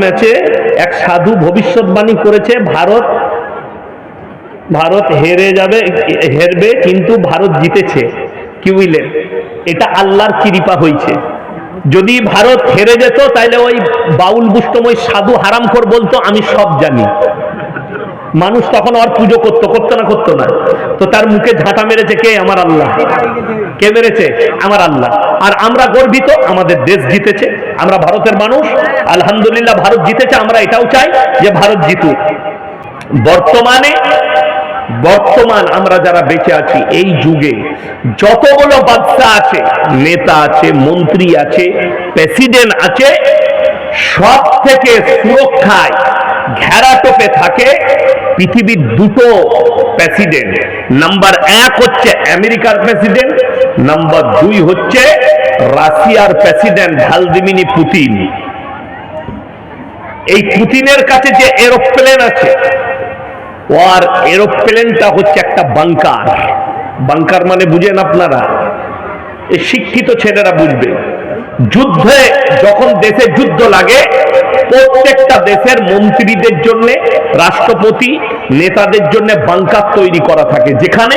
ম্যাচে এক সাধু ভবিষ্যৎবাণী করেছে, ভারত ভারত হেরে যাবে, হেরবে, কিন্তু ভারত জিতেছে। কি বুঝলেন? এটা আল্লাহর কৃপা হয়েছে যদি ভারত হেরে যেত তাহলে ওই বাউল বুষ্টময় সাধু হারামখোর বলতো, আমি সব জানি। মানুষ তখন আর পুজো করতো করতো না করতো না। তো তার মুখে ঝাঁটা মেরেছে কে? আমার আল্লাহ। কে মেরেছে? আমার আল্লাহ। আর আমরা গর্বিত, আমাদের দেশ জিতেছে, আমরা ভারতের মানুষ। আলহামদুলিল্লাহ, ভারত জিতেছে, আমরা এটাও চাই যে ভারত জিতুক। বর্তমানে, বর্তমান আমরা যারা বেঁচে আছি, এই যুগে যতগুলো বাচ্চা আছে, নেতা আছে, মন্ত্রী আছে, প্রেসিডেন্ট আছে সব থেকে সুরক্ষায় ঘেরাটোপে থাকে পৃথিবীর দুটো প্রেসিডেন্ট। নাম্বার এক হচ্ছে আমেরিকার প্রেসিডেন্ট, নাম্বার দুই হচ্ছে রাশিয়ার প্রেসিডেন্ট ভ্লাদিমির পুতিন। এই পুতিনের কাছে যে এরোপ্লেন আছে ওর এরোপ্লেনটা হচ্ছে একটা বাংকার। বাংকার মানে বুঝেন আপনারা শিক্ষিত ছেলেরা বুঝবে। যুদ্ধে যখন দেশে যুদ্ধ লাগে প্রত্যেকটা দেশের মন্ত্রীদের জন্য, রাষ্ট্রপতি, নেতাদের জন্য বাংকার তৈরি করা থাকে, যেখানে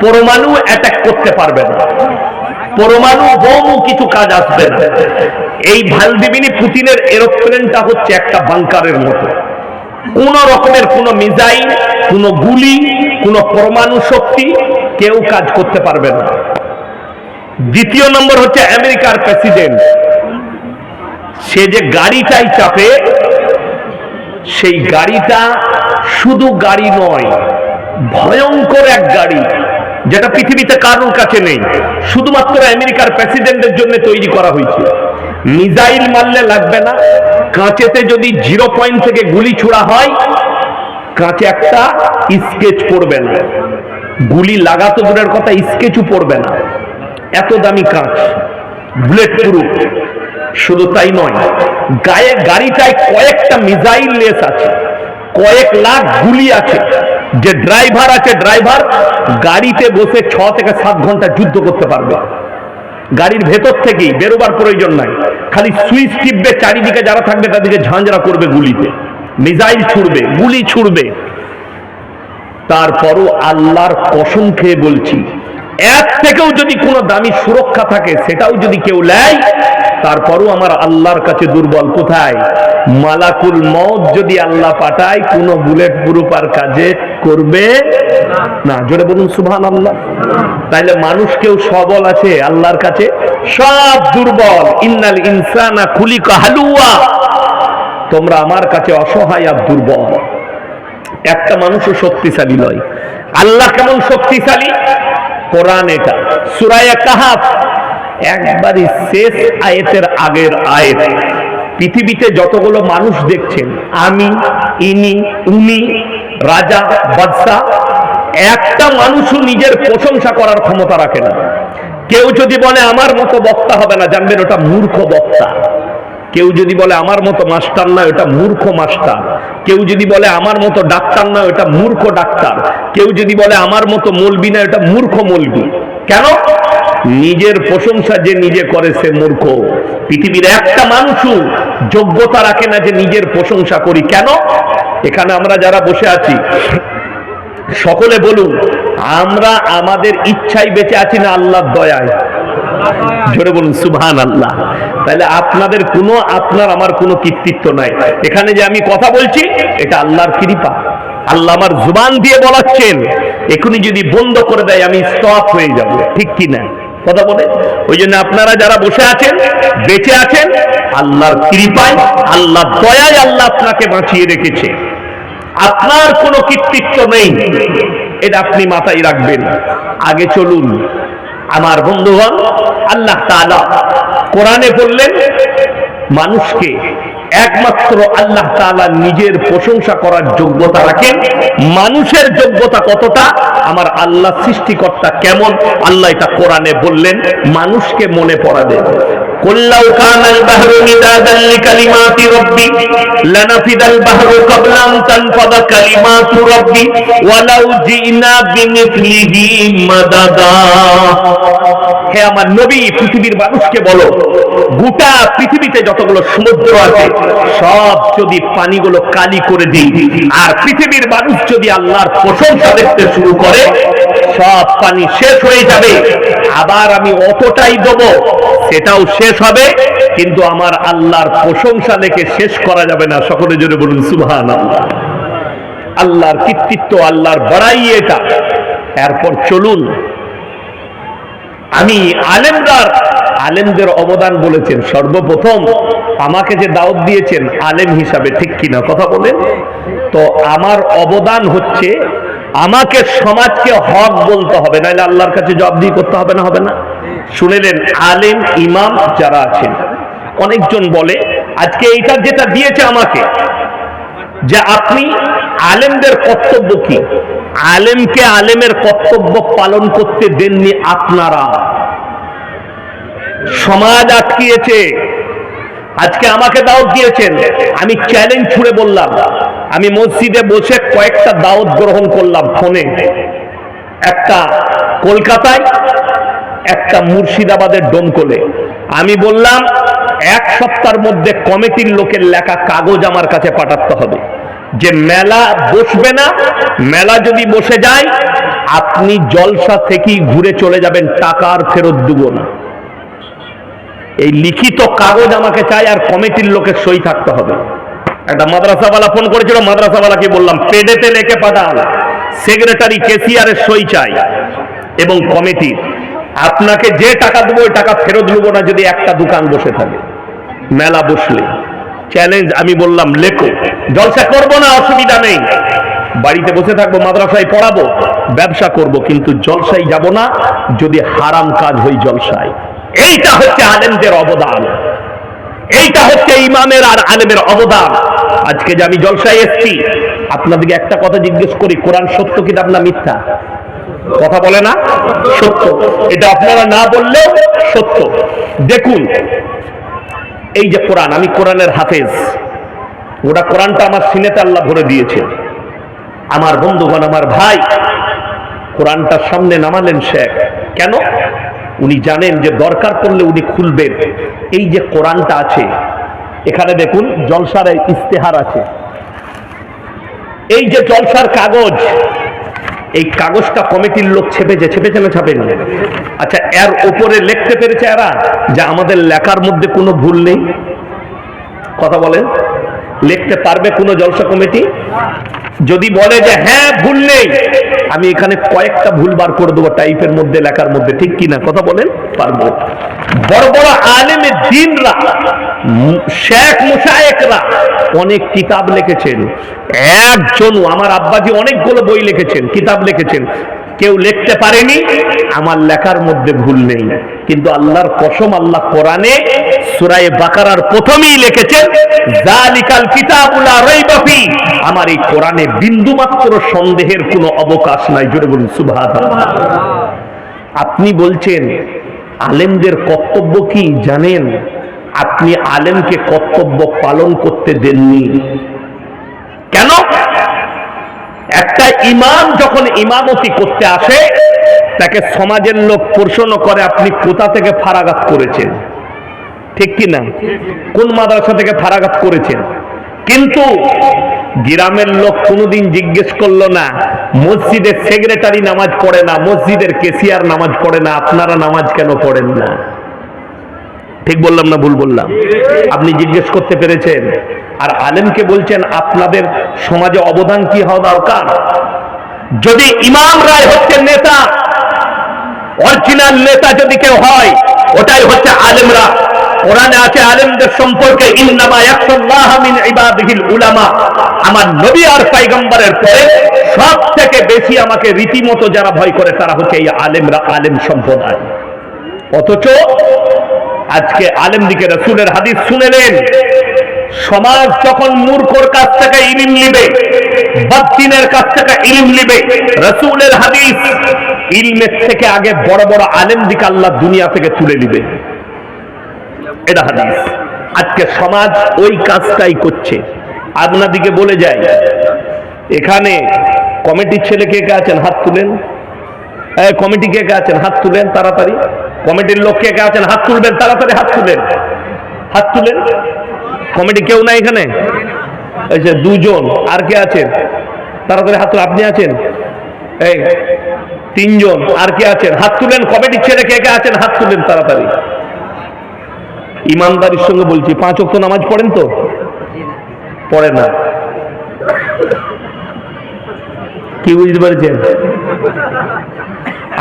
পরমাণু অ্যাটাক করতে পারবে না। পরমাণু বোমও কিছু কাজ আসবে না। এই ভালদিবিনী পুতিনের এরোপ্লেনটা হচ্ছে একটা বাংকারের মতো। কোন রকমের কোন মিসাইল কোন গুলি, কোন পরমাণু শক্তি কেউ কাজ করতে পারবে না। দ্বিতীয় নম্বর হচ্ছে আমেরিকার প্রেসিডেন্ট সে যে গাড়িটাই চাপে, সেই গাড়িটা শুধু গাড়ি নয়, ভয়ঙ্কর এক গাড়ি, যেটা পৃথিবীতে কারোর কাছে নেই। শুধুমাত্র আমেরিকার প্রেসিডেন্টের জন্য তৈরি করা হয়েছে। মিজাইল মারলে লাগবে না। কাঁচেতে যদি জিরো পয়েন্ট থেকে গুলি ছোড়া হয়, কাঁচে একটা স্কেচ পড়বে না। গুলি লাগাতো দূরের কথা, স্কেচও পড়বে না। এত দামি কাঁচ বুলেট প্রুফ শুধু তাই নয়, গায়ে গাড়িটায় কয়েকটা মিসাইল লেস আছে, কয়েক লাখ গুলি আছে। যে ড্রাইভার আছে ড্রাইভার, গাড়িতে বসে ছ থেকে সাত ঘণ্টা যুদ্ধ করতে পারবে। গাড়ির ভেতর থেকেই বেরোবার প্রয়োজন নাই, খালি সুইচ টিপবে, চারিদিকে যারা থাকবে তাদেরকে ঝাঁঝরা করবে গুলিতে। মিসাইল ছুড়বে, গুলি ছুড়বে। তারপরও আল্লাহর কসম খেয়ে বলছি এক থেকেও যদি কোনো দামি সুরক্ষা থাকে, সেটাও যদি কেউ নেয় তারপরও আমার আল্লাহর কাছে দুর্বল কোথায়? মালাকুল মত যদি আল্লাহ পাঠায়, কোন বুলেট প্রুফ আর কাজে করবে না। জোরে বলুন সুভান আল্লাহ তাইলে মানুষ কেউ সবল আছে আল্লাহর কাছে? সব দুর্বল। ইন্নাল ইনসানা খুলিকা হালুয়া। তোমরা আমার কাছে অসহায় আর দুর্বল। একটা মানুষও শক্তিশালী নয়। আল্লাহ কেমন শক্তিশালী? কোরআন এটা। সুরায়া কাহাফ। একবারই শেষ আয়েতের আগের আয়েত। পৃথিবীতে যতগুলো মানুষ দেখছেন, আমি, ইনি, উনি, রাজা বাদশাহ একটা মানুষও নিজের প্রশংসা করার ক্ষমতা রাখে না। কেউ যদি বলে, আমার মতো বক্তা হবে না, জানবেন ওটা মূর্খ বক্তা। কেউ যদি বলে, আমার মতো মাস্টার না, ওটা মূর্খ মাস্টার। কেউ যদি বলে, আমার মতো ডাক্তার না, ওটা মূর্খ ডাক্তার। কেউ যদি বলে, আমার মতো মলবি না, ওটা মূর্খ মলবি। কেন? নিজের প্রশংসা যে নিজে করে সে মূর্খ। পৃথিবীর একটা মানুষও যোগ্যতা রাখে না যে নিজের প্রশংসা করি। কেন? এখানে আমরা যারা বসে আছি, সকলে বলুন, আমরা আমাদের ইচ্ছাই বেঁচে আছি না আল্লাহর দয়ায়? জোরে বলুন সুবহান আল্লাহ তাহলে আপনাদের কোনো, আপনার আমার কোনো কৃতিত্ব নাই। এখানে যে আমি কথা বলছি, এটা আল্লাহর কৃপা। আল্লাহ আমার জুবান দিয়ে বলাচ্ছেন এখনই যদি বন্ধ করে দেয়, আমি স্টপ হয়ে যাব। ঠিক কি না কথা বলে। ওই জন্য আপনারা যারা বসে আছেন, বেঁচে আছেন, আল্লাহর কৃপায় আল্লাহ দয়ায় আল্লাহ আপনাকে বাঁচিয়ে রেখেছে। আপনার কোনো কৃতিত্ব নেই, এটা আপনি মাথায় রাখবেন। আগে চলুন, আমার বন্ধুগণ, আল্লাহ তাআলা কোরআনে বললেন, মানুষকে একমাত্র আল্লাহ তালা নিজের প্রশংসা করার যোগ্যতা রাখেন। মানুষের যোগ্যতা কতটা? আমার আল্লাহ সৃষ্টিকর্তা কেমন? আল্লাহ এটা কোরআনে বললেন, মানুষকে মনে পড়াবেন কুল্লাউ কানাল বাহরু মিদাদান লিকালিমাতি রাব্বি লানাফিদাল বাহরু ক্বাবলা আন তানফাদা কালিমাতু রাব্বি ওয়ালাউ জিনা বিমিথলিহি মাদাদা হে আমার নবী, পৃথিবীর মানুষকে বলো, গোটা পৃথিবীতে যতগুলো সমুদ্র আছে, সব যদি পানিগুলো কালি করে দিই, আর পৃথিবীর মানুষ যদি আল্লাহর প্রশংসা দেখতে শুরু করে, সব পানি শেষ হয়ে যাবে। আবার আমি অতটাই দেবো সেটাও শেষ হবে, কিন্তু আমার আল্লাহর প্রশংসা দেখে শেষ করা যাবে না। সকলে জোরে বলুন সুবহান আল্লাহ আল্লাহর কৃতিত্ব, আল্লাহর বড়াই এটা। এরপর চলুন। আমি আলেমদার, আলেমদের অবদান বলেছেন। সর্বপ্রথম আমাকে যে দাওয়াত দিয়েছেন, আলেম হিসাবে, ঠিক কিনা কথা বলেন? তো আমার অবদান হচ্ছে, আমাকে সমাজকে হক বলতে হবে, নাহলে আল্লাহর কাছে জবাবদিহি করতে হবে না হবে না? শুনেলেন আলেম, ইমাম যারা আছেন। অনেকজন বলে, আজকে এইটা যেটা দিয়েছে আমাকে, যে আপনি আলেমদের কর্তব্য কি? আলেমকে আলেমের কর্তব্য পালন করতে দেননি আপনারা। সমাজ আটকিয়েছে, আজকে আমাকে দাওয়াত দিয়েছেন। আমি চ্যালেঞ্জ ছুড়ে বললাম, আমি মসজিদে বসে কয়েকটা দাওয়াত গ্রহণ করলাম ফোনে। একটা কলকাতায় একটা মুর্শিদাবাদের ডোমকলে। আমি বললাম, এক সপ্তাহের মধ্যে কমিটির লোকের লেখা কাগজ আমার কাছে পাঠাতে হবে। যে মেলা বসবে না, মেলা যদি বসে যায়, আপনি জলসা থেকেই ঘুরে চলে যাবেন টাকার ফেরত দেবো না। এই লিখিত কাগজ আমাকে চাই আর কমিটির লোকের সই থাকতে হবে। একটা মাদ্রাসাওয়ালা ফোন করেছিল, মাদ্রাসাওয়ালাকে বললাম, পেডেতে লেখে পাঠান। সেক্রেটারি কেসিয়ারের সই চাই এবং কমিটির। আপনাকে যে টাকা দেবো, ওই টাকা ফেরত দেবো না যদি একটা দোকান বসে থাকে। মেলা বসলে। চ্যালেঞ্জ আমি বললাম, লেখো। জলসা করব না, অসুবিধা নেই। বাড়িতে বসে থাকব, মাদ্রাসায় পড়াবো, ব্যবসা করব, কিন্তু জলসায় যাব না, যদি হারাম কাজ হই জলসায়। এইটা হচ্ছে আলেমদের অবদান। এইটা হচ্ছে ইমামের আর আলেমের অবদান। আজকে যে আমি জলসায় এসছি, আপনাদেরকে একটা কথা জিজ্ঞেস করি, কোরআন সত্য কিতাব না মিথ্যা? কথা বলে না, সত্য। এটা আপনারা না বললেও সত্য। দেখুন, এই যে কোরআন, আমি কোরআনের হাফেজ। ওটা কোরআনটা আমার সিনেতে আল্লাহ ভরে দিয়েছে আমার বন্ধুগণ, আমার ভাই, কোরআনটা সামনে নামালেন শেখ। কেন? উনি জানেন যে দরকার পড়লে উনি খুলবেন। এই যে কোরআনটা আছে, এখানে দেখুন, জলসার ইস্তেহার আছে। এই যে জলসার কাগজ এই কাগজটা কমিটির লোক ছেপেছে ছেপেছে না ছাপেনি? আচ্ছা এর উপরে লিখতে পেরেছে এরা যে আমাদের লেখার মধ্যে কোনো ভুল নেই? কথা বলেন। লিখতে পারবে কোনো জলসা কমিটি? যদি বলে যে হ্যাঁ ভুল নেই, আমি এখানে কয়েকটা ভুল বার করে দেবো টাইপের মধ্যে, লেখার মধ্যে, ঠিক কিনা কথা বলেন? পারব। বড় বড় আলেমে দিনরা শেখ মুশায়েকরা অনেক কিতাব লিখেছেন। একজন, আমার আব্বাজি অনেকগুলো বই লিখেছেন, কিতাব লিখেছেন। কেউ লিখতে পারেনি, আমার লেখার মধ্যে ভুল নেই। কিন্তু আল্লাহর কসম আল্লাহ কোরআনে সুরায়ে বাকারার প্রথমেই লিখেছেন জালিকাল কিতাবুলা রাইবা ফি। আমার এই কোরআনে বিন্দুমাত্র সন্দেহের কোনো অবকাশ নাই। জোরে বলুন, সুবহানাল্লাহ। আপনি বলছেন, আলেমদের কর্তব্য কি? জানেন, আপনি আলেমকে কর্তব্য পালন করতে দেননি। কেন? একটা ইমাম যখন ইমামতি করতে আসে, তাকে সমাজের লোক প্রশ্ন করে, আপনি কোথা থেকে ফারাগাত করেছেন? ঠিক কি না? কোন মাদ্রাসা থেকে ফারাগাত করেছেন? কিন্তু গ্রামের লোক কোনোদিন জিজ্ঞেস করল না, মসজিদের সেক্রেটারি নামাজ পড়ে না, মসজিদের কেসিয়ার নামাজ পড়ে না, আপনারা নামাজ কেন পড়েন না? ঠিক বললাম না ভুল বললাম? আপনি জিজ্ঞেস করতে পেরেছেন? আর আলেমকে বলছেন, আপনাদের সমাজে অবদান কি হওয়া দরকার? যদি ইমাম রায় হচ্ছে নেতা অরিজিনাল নেতা যদি কেউ হয়, ওটাই হচ্ছে আলেমরা। কোরআনে আছে, আলেমদের সম্পর্কে উলামা। আমার নবী আর পয়গম্বরের পরে সব থেকে বেশি আমাকে রীতিমতো যারা ভয় করে, তারা হচ্ছে এই আলেমরা, আলেম সম্প্রদায়। অথচ আজকে আলেম দিকে রসুলের হাদিস শুনেলেন সমাজ যখন মূর্খর কাছ থেকে ইলিম নিবে, বাদ্দিনের কাছ থেকে ইলিম নিবে, রসুলের হাদিস, ইলমের থেকে আগে বড় বড় আলেম দিকে আল্লাহ দুনিয়া থেকে তুলে নিবে। এটা হাদিস। আজকে সমাজ ওই কাজটাই করছে। আপনাদিকে বলে যায় এখানে কমিটির ছেলে কে কে আছেন? হাত তুলেন। কমিটি কে কে আছেন? হাত তুলেন তাড়াতাড়ি। কমিটির লোক কে কে আছেন? হাত তুলবেন, তাড়াতাড়ি হাত তুলেন। হাত তুলেন। কমিটি কেউ নাই এখানে? যে দুজন, আর কে আছেন? তাড়াতাড়ি হাত আপনি আছেন? এই, তিনজন, আর কে আছেন? হাত তুলেন কমিটির ছেলে কে কে আছেন? হাত তুলেন তাড়াতাড়ি। ইমানদারির সঙ্গে বলছি, পাঁচ অক্ত নামাজ পড়েন তো? পড়ে না। কি বুঝতে পেরেছেন?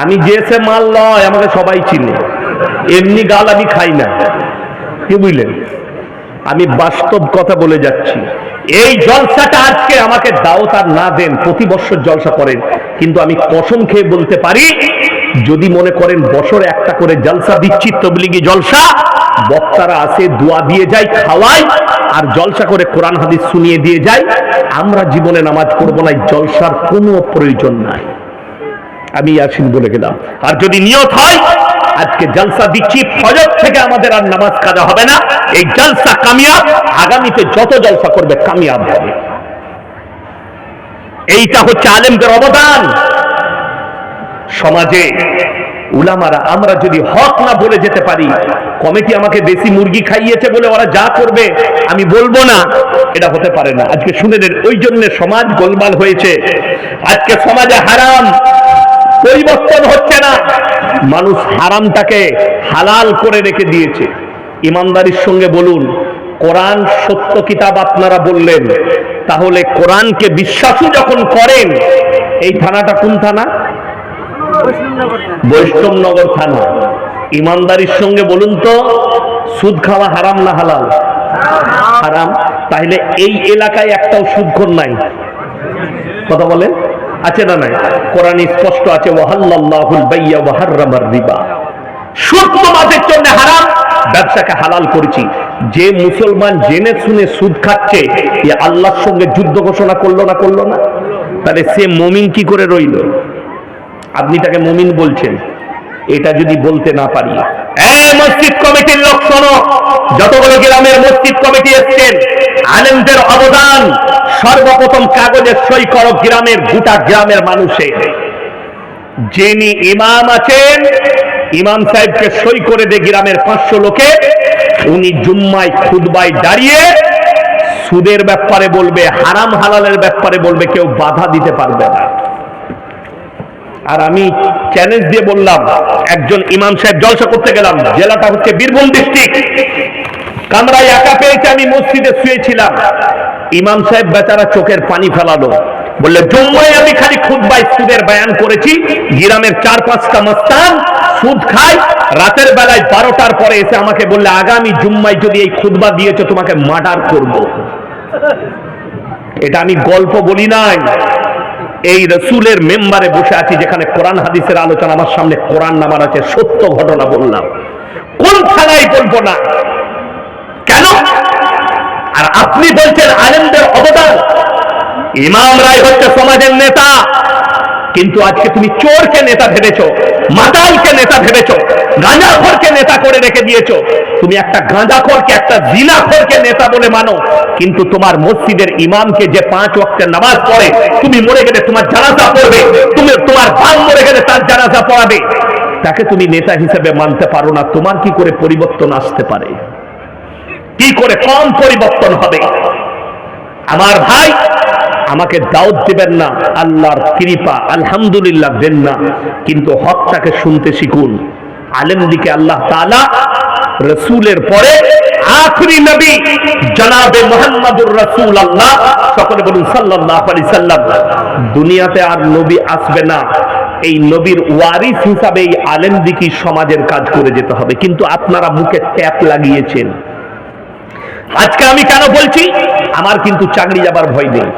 আমি যে সে মাল নয় আমাকে সবাই চিনে। এমনি গাল আমি খাই না। কি বুঝলেন? আমি বাস্তব কথা বলে যাচ্ছি। এই জলসাটা আজকে আমাকে দাওয়াত আর না দেন, প্রতি বছর জলসা করেন। কিন্তু আমি কসম খেয়ে বলতে পারি, যদি মনে করেন বছর একটা করে জলসা দিচ্ছি, তবলিগি জলসা, বক্তারা আসে, দোয়া দিয়ে যায় খাওয়াই আর জলসা করে কোরআন হাদিস শুনিয়ে দিয়ে যায়। আমরা জীবনে নামাজ পড়ব না জলসার কোনো প্রয়োজন নাই। আমি ইয়াসিন বলে গেলাম। আর যদি নিয়ত হয় আজকে জলসা দিচ্ছি, ফজর থেকে আমাদের আর নামাজ কাজা হবে না। এই জলসা কামিয়াব, আগামীতে যত জলসা করবে কামিয়াব হবে। এইটা হচ্ছে আলেমদের অবদান। সমাজে উলামারা, আমরা যদি হক না বলে যেতে পারি, কমিটি আমাকে দেশি মুরগি খাইয়েছে বলে ওরা যা করবে, আমি বলব না, এটা হতে পারে না। আজকে শুনে নেন ওই জন্য সমাজ গোলমাল হয়েছে। আজকে সমাজে হারাম পরিবর্তন হচ্ছে না। মানুষ হারামটাকে হালাল করে রেখে দিয়েছে। ইমানদারির সঙ্গে বলুন, কোরআন সত্য কিতাব আপনারা বললেন, তাহলে কোরআনকে বিশ্বাসও যখন করেন, এই থানাটা কোন থানা? বৈষ্ণবনগর থানা। ইমানদারির সঙ্গে বলুন তো, সুদ খাওয়া হারাম না হালাল? হারাম। তাহলে এই এলাকায় একটাও সুদখোর নাই। কথা বলেন। আছে না নাই? কোরআন স্পষ্ট আছে ব্যবসাকে হালাল করেছি। যে মুসলমান জেনে শুনে সুদ খাচ্ছে, এ আল্লাহর সঙ্গে যুদ্ধ ঘোষণা করল না করল না? তাহলে সে মমিন কি করে রইল? আপনি তাকে মমিন বলছেন, এটা যদি বলতে না পারি। কমিটির লোক শোনো মসজিদ কমিটি এসছেন। আলেমদের অবদান সর্বপ্রথম কাগজে সই করো গ্রামের গোটা গ্রামের মানুষের যিনি ইমাম আছেন, ইমাম সাহেবকে সই করে দে গ্রামের পাঁচশো লোকে, উনি জুম্মায় খুদবায় দাঁড়িয়ে সুদের ব্যাপারে বলবে, হারাম হালালের ব্যাপারে বলবে, কেউ বাধা দিতে পারবে না। আর আমি চ্যালেঞ্জ দিয়ে বললাম, একজন ইমাম সাহেব জলসা করতে গেলাম, জেলাটা হচ্ছে বীরভূম ডিস্ট্রিক্ট কামরায় একা পেয়েছে, আমি মসজিদে শুয়েছিলাম। ইমাম সাহেব বেচারা চোখের পানি ফেলালো। বললে, জম্মায় আমি খালি খুদ্বাই সুদের বয়ান করেছি, গিরামের চার পাঁচটা মস্তান, সুদ খায় রাতের বেলায় বারোটার পরে এসে আমাকে বললে, আগামী জুম্মায় যদি এই খুদবা দিয়েছ, তোমাকে মার্ডার করব। এটা আমি গল্প বলি নাই। এই রসুলের মেম্বারে বসে আছি, যেখানে কোরআন, হাদিসের আলোচনা, আমার সামনে কোরআন নামার আছে, সত্য ঘটনা বললাম। কোন থানায় বলব না? আর আপনি বলছেন আলেমদের অবদান। ইমাম রায় হচ্ছে সমাজের নেতা। কিন্তু আজকে তুমি চোরকে নেতা ভেবেছো, মাতালকে নেতা ভেবেছো, গাঁজাখোরকে নেতা করে রেখে দিয়েছ। তুমি একটা গাঁজাখোরকে, একটা জিনাখোরকে নেতা বলে মানো। কিন্তু তোমার মসজিদের ইমামকে যে পাঁচ ওয়াক্তের নামাজ পড়ে, তুমি মরে গেলে তোমার জানাজা পড়বে, তুমি তোমার ভাগ মরে গেলে তার জানাজা পড়াবে। তাকে তুমি নেতা হিসেবে মানতে পারো না, তোমার কি করে পরিবর্তন আসতে পারে? কি করে কম পরিবর্তন হবে? আমার ভাই, আমাকে দাওয়াত দিবেন না, আল্লাহর কৃপা, আলহামদুলিল্লাহ দেন না। কিন্তু হকটাকে শুনতে শিখুন। আলেম দিকে আল্লাহ তাআলা রসুলের পরে আখরি নবী জনাবে মোহাম্মদুর রসুল আল্লাহ সকলে বলুন সাল্লাল্লাহু আলাইহি সাল্লাম, দুনিয়াতে আর নবী আসবে না। এই নবীর ওয়ারিস হিসাবে এই আলেম দিকে সমাজের কাজ করে যেতে হবে। কিন্তু আপনারা মুখে ট্যাপ লাগিয়েছেন। আজকে আমি কেন বলছি? আমার কিন্তু চাকরি যাবার ভয় নেই।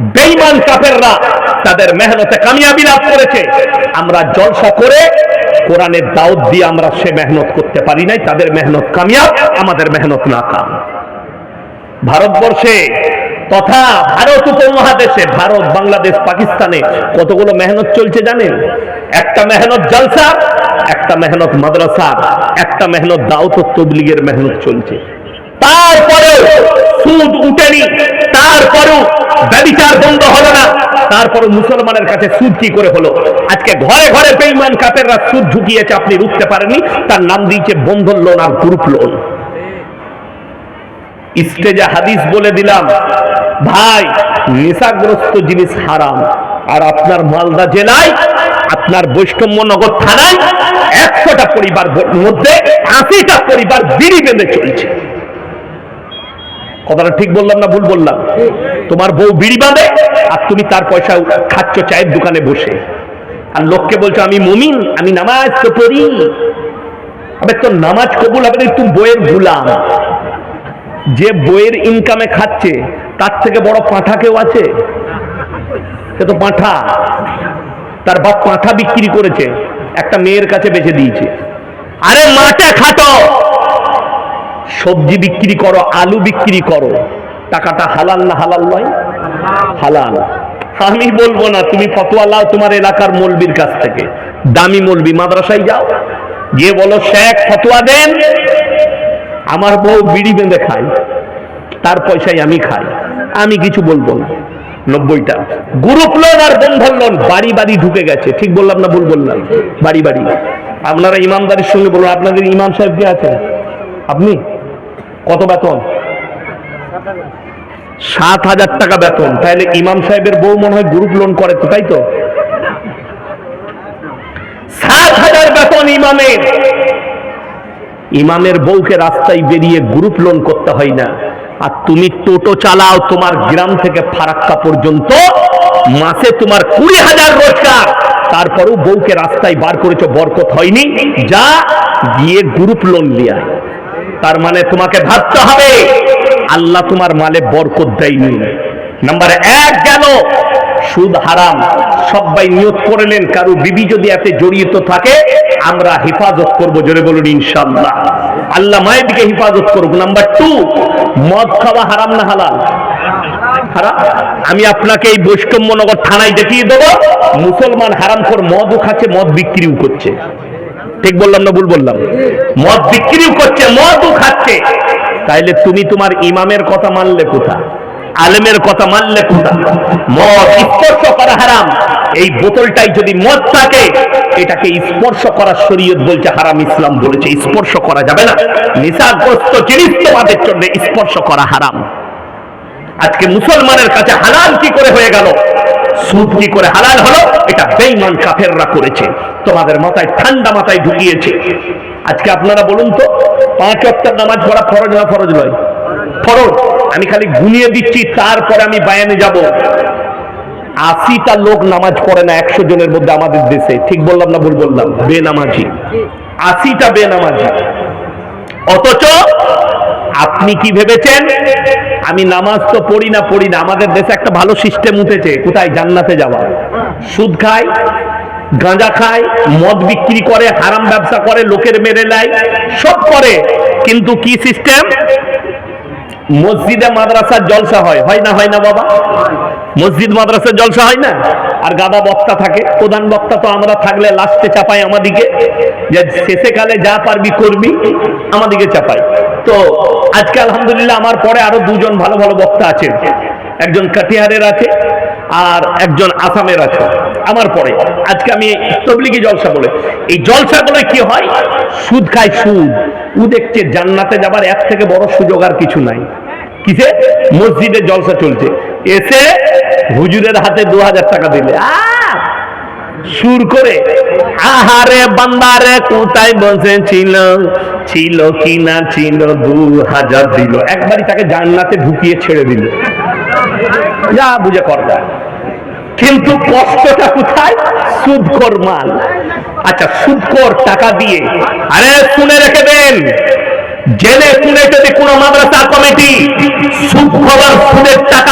বেইমান কাফেররা তাদের মেহনতে কামিয়াবি লাভ করেছে। আমরা জলসা করে কোরআনের দাউদ দিয়ে আমরা সে মেহনত করতে পারি নাই। তাদের মেহনত কামিয়াব, আমাদের মেহনত না কাম ভারতবর্ষে তথা ভারত উপমহাদেশে, ভারত, বাংলাদেশ, পাকিস্তানে কতগুলো মেহনত চলছে জানেন? একটা মেহনত জলসা, একটা মেহনত মাদ্রাসা, একটা মেহনত দাউত ও তবলিগের মেহনত চলছে। তারপরে সুদ উঠেনি, তারপরেও ব্যবিচার বন্ধ হলো না তারপরে মুসলমানের কাছে সুদ কি করে হলো? আজকে ঘরে ঘরে বেঈমান কাপেররা সুদ ঢুকিয়েছে আপনি রুখতে পারেননি, তার নাম দিয়েছে বন্ধন লোন আর গ্রুপ লোন। স্টেজে হাদিস বলে দিলাম, ভাই, নেশাগ্রস্ত জিনিস হারাম, আর আপনার মালদা জেলায়, আপনার বৈষ্ণবনগর থানায় একশোটা পরিবার মধ্যে আশিটা পরিবার বিড়ি বেঁধে চলছে। কথাটা ঠিক বললাম না ভুল বললাম? তোমার বউ বিড়ি বাঁধে আর তুমি তার পয়সা খাচ্ছ চায়ের দোকানে বসে। আর লোককে বলছো আমি মুমিন আমি নামাজ তো পড়ি। আবে তোর নামাজ কবুল হবে না, তুই বইয়ের গুলাম। যে বইয়ের ইনকামে খাচ্ছে তার থেকে বড় পাঁঠা কেউ আছে? সে তো পাঁঠা। তার বাপ পাঁঠা বিক্রি করেছে একটা মেয়ের কাছে বেচে দিয়েছে। আরে মাঠে খাটো! সবজি বিক্রি করো, আলু বিক্রি করো। টাকাটা হালাল না হালাল নয়? হালাল। আমি বলব না, তুমি ফতোয়া লাও তোমার এলাকার মলবির কাছ থেকে। দামি মলবি, মাদ্রাসায় যাও। গিয়ে বলো, শেখ, ফতোয়া দেন। আমার বউ বিড়ি বেঁধে খায়। তার পয়সায় আমি খাই। আমি কিছু বলব না। নব্বইটা। গ্রুপ লোন আর বন্ধন লোন, বাড়ি বাড়ি ঢুকে গেছে। ঠিক বললাম না, ভুল বললাম? বাড়ি বাড়ি। আপনারা ইমামদারির সঙ্গে বলুন, আপনাদের ইমাম সাহেব কে আছে আপনি? কত বেতন? সাত হাজার টাকা বেতন। তাহলে ইমাম সাহেবের বউ মনে হয় গ্রুপ লোন করে তো, তাই তো? সাত হাজার বেতন ইমামের। ইমামের বউকে রাস্তায় বেরিয়ে গ্রুপ লোন করতে হয় না। আর তুমি টোটো চালাও, তোমার গ্রাম থেকে ফারাক্কা পর্যন্ত, মাসে তোমার কুড়ি হাজার রোজগার। তারপরেও বউকে রাস্তায় বার করেছ, বরকত হয়নি। যা, গিয়ে গ্রুপ লোন লিয়া তার মানে তোমাকে ভাবতে হবে, আল্লাহ তোমার মালে বরকত দেয়নি। নাম্বার এক গেল, সুদ হারাম, সবাই নিয়ত করলেন কারও বিবি যদি এতে জড়িত থাকে, আমরা হেফাজত করব, জোরে বলুন ইনশাল্লাহ আল্লাহ মায়ের দিকে হেফাজত করব নাম্বার টু, মদ খাওয়া হারাম না হালাল? আমি আপনাকে এই বৈষ্ণবনগর থানায় দেখিয়ে দেবো, মুসলমান হারাম কর মদও খাচ্ছে, মদ বিক্রিও করছে। ঠিক বললাম না ভুল বললাম? মদ বিক্রিও করছে, মদও খাচ্ছে। তাইলে তুমি তোমার ইমামের কথা মানলে কোথা আলেমের কথা মানলে কোথা মদ স্পর্শ করা হারাম। এই বোতলটাই যদি মদ থাকে, এটাকে স্পর্শ করা শরীয়ত বলছে হারাম, ইসলাম বলেছে স্পর্শ করা যাবে না। নেশাগ্রস্ত জিনিস তোমাদের জন্য স্পর্শ করা হারাম। আজকে মুসলমানের কাছে হালাল কি করে হয়ে গেল? সুদ কি করে হালাল হলো? এটা বেঈমান কাফেররা করেছে। তোমাদের মাথায় ঠান্ডা মাথায় ঢুকিয়েছে। আজকে আপনারা বলুন তো, পাঁচ অক্টার নামাজ পড়া ফরজ না ফরজ নয়? ফরজ। আমি খালি গুনিয়ে দিচ্ছি, তারপরে আমি বায়ানে যাব। আশিটা লোক নামাজ পড়ে না, একশো জনের মধ্যে আমাদের দেশে। ঠিক বললাম না ভুল বললাম? বেনামাজি। আশিটা বেনামাজি। অথচ আপনি কি ভেবেছেন? আমি নামাজ তো পড়ি না পড়ি না। আমাদের দেশে একটা ভালো সিস্টেম উঠেছে, কোথায়? জান্নাতে যাওয়া। সুদ খায়, গাঁজা খায়, মদ বিক্রি করে, হারাম ব্যবসা করে, লোকের মেরে নেয়, সব করে। কিন্তু কি সিস্টেম মসজিদে মাদ্রাসার জলসা হয়। হয় না হয় না বাবা? মসজিদ, মাদ্রাসার জলসা হয় না? আর গাদা বক্তা থাকে। প্রধান বক্তা তো আমরা থাকলে লাস্টে চাপাই আমাদিকে। যে শেষে কালে যা পারবি করবি, আমাদিকে চাপাই। তো আজকে আলহামদুলিল্লাহ আমার পরে আরও দুজন ভালো ভালো বক্তা আছেন। একজন কাটিহারের আছে আর একজন আসামের আছে। আমার পরে। আজকে আমি তবলিগি জলসা বলে। এই জলসা বলে কি হয়? সুদ খায় সুদ। উ দেখছে জান্নাতে যাবার এক থেকে বড় সুযোগ আর কিছু নাই। কিসে? মসজিদে জলসা চলছে। এসে হুজুরের হাতে দু হাজার টাকা দিলে। আহ! সুর করে, আহারে বান্দারে, কোথায় বসেছিল? ছিল কি না ছিল? দু হাজার দিল। একবারই তাকে জান্নাতে ঢুকিয়ে ছেড়ে দিল। যা বুঝে কর কিন্তু কষ্টটা কোথায়? সুদকর মাল। আচ্ছা সুদকর টাকা দিয়ে। আরে, শুনে রেখে দেন। জেনে শুনে যদি কোনো মাদ্রাসা কমিটি সুদ খাবার সুদের টাকা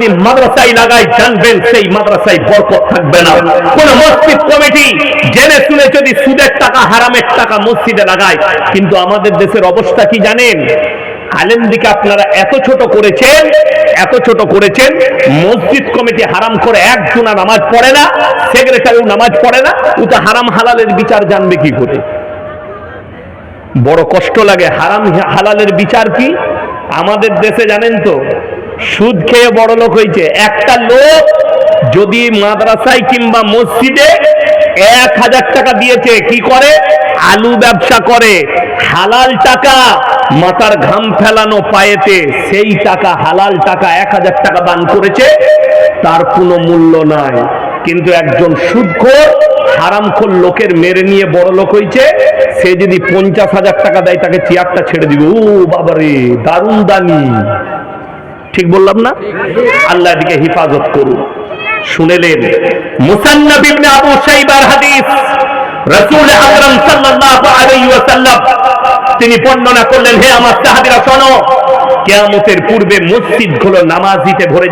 যদি মাদ্রাসায় লাগায় জানবেন সেই মাদ্রাসায় বরকত থাকবে না। কোন মসজিদ কমিটি জেনে শুনে যদি সুদের টাকা, হারামের টাকা মসজিদে লাগায়, কিন্তু আমাদের দেশের অবস্থা কি জানেন? আলেমদিকে আপনারা এত ছোট করেছেন, এত ছোট করেছেন, মসজিদ কমিটি হারাম করে একজনা নামাজ পড়ে না, সেক্রেটারিও নামাজ পড়ে না ও তো হারাম হালালের বিচার জানবে কি করে? বড় কষ্ট লাগে, হারাম হালালের বিচার কি? আমাদের দেশে জানেন তো সুদ খেয়ে বড় লোক হয়েছে। একটা লোক যদি মাদ্রাসায় কিংবা মসজিদে এক হাজার টাকা দিয়েছে, কি করে? আলু ব্যবসা করে। হালাল টাকা মাথার ঘাম ফেলানো পায়েতে, সেই টাকা, হালাল টাকা এক হাজার টাকা দান করেছে, তার কোনো মূল্য নাই। কিন্তু একজন সুদখোর, হারামখোর লোকের মেরে নিয়ে বড় লোক হয়েছে, সে যদি পঞ্চাশ হাজার টাকা দেয়, তাকে চেয়ারটা ছেড়ে দিবে। ও বাবারে, দারুণ দানি ঠিক বললাম না? আল্লাহ দিকে হিফাজত করুন। শুনেলেন মুসান্নাব ইবনে আবু সাইবার হাদিস। রাসূল আকরাম সাল্লাল্লাহু আলাইহি ওয়াসাল্লাম তিনি বর্ণনা করলেন, হে আমার সাহাবীরা, শোনো। কিয়ামতের পূর্বে মসজিদগুলো নামাজিতে ভরে